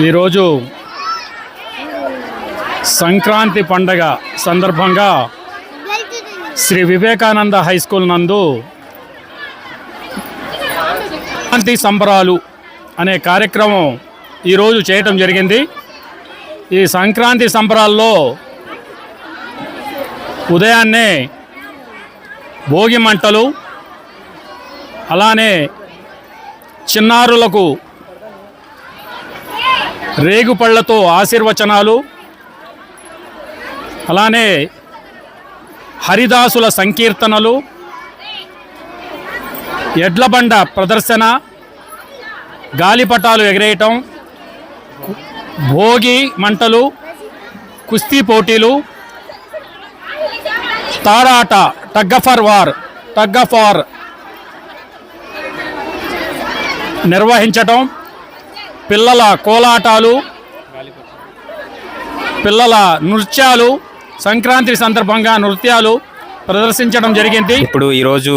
ఈరోజు సంక్రాంతి పండగ సందర్భంగా శ్రీ వివేకానంద హై స్కూల్ నందు సంక్రాంతి సంబరాలు అనే కార్యక్రమం ఈరోజు చేయటం జరిగింది. ఈ సంక్రాంతి సంబరాల్లో ఉదయాన్నే భోగి మంటలు అలానే చిన్నారులకు రేగుపళ్ళతో ఆశీర్వచనాలు అలానే హరిదాసుల సంకీర్తనలు ఎడ్లబండ ప్రదర్శన గాలిపటాలు ఎగరేయటం భోగి మంటలు కుస్తీ పోటీలు తారాట టగ్గఫర్ వార్ టగ్గఫార్ నిర్వహించటం పిల్లల కోలాటాలు పిల్లల నృత్యాలు సంక్రాంతి సందర్భంగా నృత్యాలు ప్రదర్శించడం జరిగింది. ఇప్పుడు ఈరోజు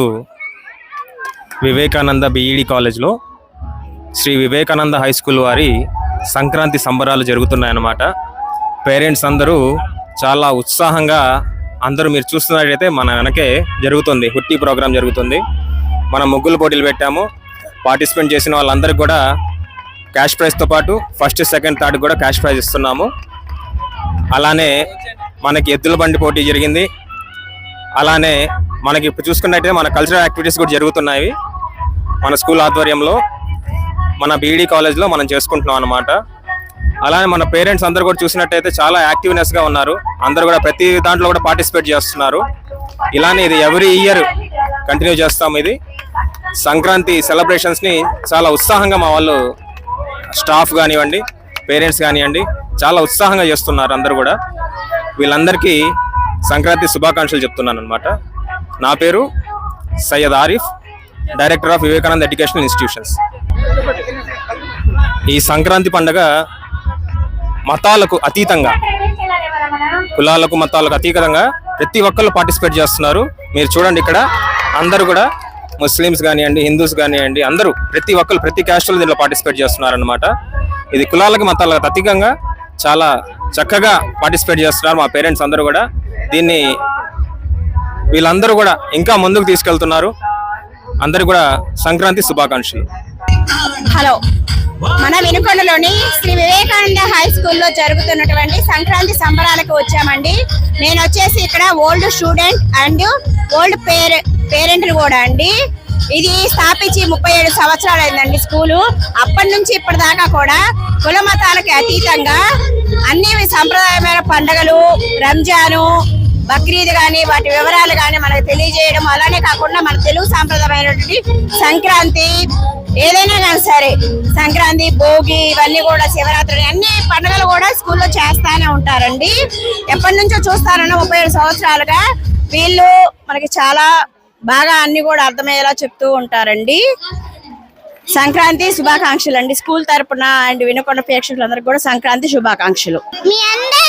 వివేకానంద బీఈడి కాలేజ్లో శ్రీ వివేకానంద హై స్కూల్ వారి సంక్రాంతి సంబరాలు జరుగుతున్నాయన్నమాట. పేరెంట్స్ అందరూ చాలా ఉత్సాహంగా అందరూ మీరు చూస్తున్నట్టయితే మన వెనకే జరుగుతుంది. హుట్టి ప్రోగ్రాం జరుగుతుంది. మనం ముగ్గులు పోటీలు పెట్టాము. పార్టిసిపేట్ చేసిన వాళ్ళందరికీ కూడా క్యాష్ ప్రైజ్తో పాటు ఫస్ట్ సెకండ్ థర్డ్ కూడా క్యాష్ ప్రైజ్ ఇస్తున్నాము. అలానే మనకి ఎద్దుల బండి పోటీ జరిగింది. అలానే మనకి ఇప్పుడు చూసుకున్నట్టయితే మన కల్చరల్ యాక్టివిటీస్ కూడా జరుగుతున్నాయి. మన స్కూల్ ఆధ్వర్యంలో మన బీఈడి కాలేజ్లో మనం చేసుకుంటున్నాం అనమాట అలానే మన పేరెంట్స్ అందరూ కూడా చూసినట్టయితే చాలా యాక్టివ్నెస్గా ఉన్నారు. అందరూ కూడా ప్రతి దాంట్లో కూడా పార్టిసిపేట్ చేస్తున్నారు. ఇలానే ఇది ఎవ్రీ ఇయర్ కంటిన్యూ చేస్తాం ఇది. సంక్రాంతి సెలబ్రేషన్స్ని చాలా ఉత్సాహంగా మా వాళ్ళు స్టాఫ్ కానివ్వండి పేరెంట్స్ కానివ్వండి చాలా ఉత్సాహంగా చేస్తున్నారు అందరూ కూడా. వీళ్ళందరికీ సంక్రాంతి శుభాకాంక్షలు చెప్తున్నాను అనమాట నా పేరు Syed Arif director of Vivekananda educational institutions ఈ సంక్రాంతి పండగ మతాలకు అతీతంగా కులాలకు మతాలకు అతీతంగా ప్రతి ఒక్కళ్ళు పార్టిసిపేట్ చేస్తున్నారు. మీరు చూడండి ఇక్కడ అందరూ కూడా ముస్లిమ్స్ కానివ్వండి హిందూస్ కానివ్వండి అందరూ ప్రతి ఒక్కరు ప్రతి క్యాస్టులు దీంట్లో పార్టిసిపేట్ చేస్తున్నారు అనమాట ఇది కులాలకు మతాలకు అతీతంగా చాలా చక్కగా పార్టిసిపేట్ చేస్తున్నారు మా పేరెంట్స్ అందరూ కూడా. దీన్ని వీళ్ళందరూ కూడా ఇంకా ముందుకు తీసుకెళ్తున్నారు. అందరూ కూడా సంక్రాంతి శుభాకాంక్షలు. హలో. మన వినుకొండలోని శ్రీ వివేకానంద హై స్కూల్లో జరుగుతున్నటువంటి సంక్రాంతి సంబరాలకు వచ్చామండి. నేను వచ్చేసి ఇక్కడ ఓల్డ్ స్టూడెంట్ అండ్ ఓల్డ్ పేరె పేరెంట్ కూడా అండి. ఇది స్థాపించి ముప్పై ఏడు సంవత్సరాలు అయిందండి స్కూలు. అప్పటి నుంచి ఇప్పటిదాకా కూడా కుల మతాలకి అతీతంగా అన్ని సంప్రదాయమైన పండుగలు రంజాను బక్రీద్ కానీ వాటి వివరాలు కానీ మనకు తెలియజేయడం అలానే కాకుండా మన తెలుగు సాంప్రదాయమైనటువంటి సంక్రాంతి ఏదైనా కానీ సరే సంక్రాంతి భోగి ఇవన్నీ కూడా శివరాత్రి అన్ని పండుగలు కూడా స్కూల్లో చేస్తానే ఉంటారండి. ఎప్పటి నుంచో చూస్తారన్న ముప్పై ఏడు సంవత్సరాలుగా వీళ్ళు మనకి చాలా బాగా అన్ని కూడా అర్థమయ్యేలా చెప్తూ ఉంటారండి. సంక్రాంతి శుభాకాంక్షలు అండి స్కూల్ తరపున అండ్ వినకొండ ప్రేక్షకులందరికీ కూడా సంక్రాంతి శుభాకాంక్షలు. మీ అందరికి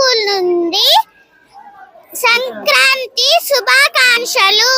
స్కూల్ నుండి సంక్రాంతి శుభాకాంక్షలు.